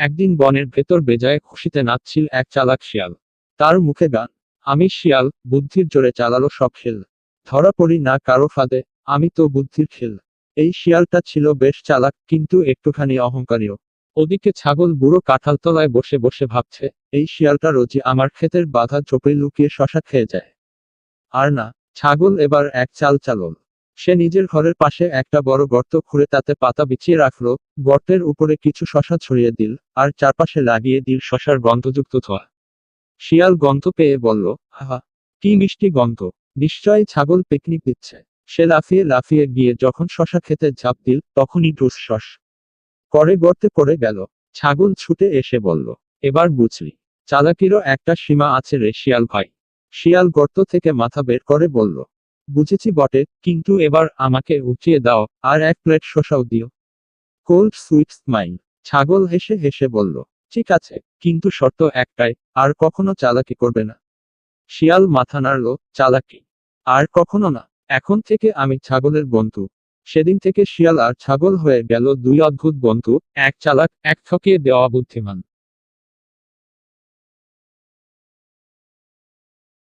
একদিন বনের ভেতর বেজায় খুশিতে নাচছিল এক চালাক শিয়াল। তার মুখে গান, আমি শিয়াল, বুদ্ধির জোরে চালালো সব খেল। ধরা পড়ি না কারও ফাঁদে, আমি তো বুদ্ধির খেল। এই শিয়ালটা ছিল বেশ চালাক, কিন্তু একটুখানি অহংকারীও। ওদিকে ছাগল বুড়ো কাঁঠালতলায় বসে বসে ভাবছে, এই শিয়ালটা রোজি আমার ক্ষেতের বাধা চোপে লুকিয়ে শশা খেয়ে যায়। আর না, ছাগল এবার এক চাল চালল। সে নিজের ঘরের পাশে একটা বড় গর্ত খুঁড়ে তাতে পাতা বিছিয়ে রাখল, গর্তের উপরে কিছু শশা ছড়িয়ে দিল, আর চারপাশে লাগিয়ে দিল শশার গন্ধযুক্ত ধোয়া। শিয়াল গন্ধ পেয়ে বলল, আহা, কি মিষ্টি গন্ধ, নিশ্চয়ই ছাগল পিকনিক দিচ্ছে। সে লাফিয়ে লাফিয়ে গিয়ে যখন শশা খেতে ঝাঁপ দিল, তখনই ডুস শস করে গর্তে পড়ে গেল। ছাগল ছুটে এসে বলল, এবার বুঝলি, চালাকিরও একটা সীমা আছে রে শিয়াল ভাই। শিয়াল গর্ত থেকে মাথা বের করে বলল বুঝেছি বটে, কিন্তু এবার আমাকে উঠিয়ে দাও, আর এক প্লেট শসাও দিও। কোল্ড সুইট স্মাইল, ছাগল হেসে হেসে বলল, ঠিক আছে, কিন্তু শর্ত একটাই, আর কখনো চালাকি করবে না শিয়াল মাথা নাড়ল, চালাকি? আর কখনো না, এখন থেকে আমি ছাগলের বন্ধু সেদিন থেকে শিয়াল আর ছাগল হয়ে গেল দুই অদ্ভুত বন্ধু, এক চালাক, এক ঠকিয়ে দেওয়া বুদ্ধিমান।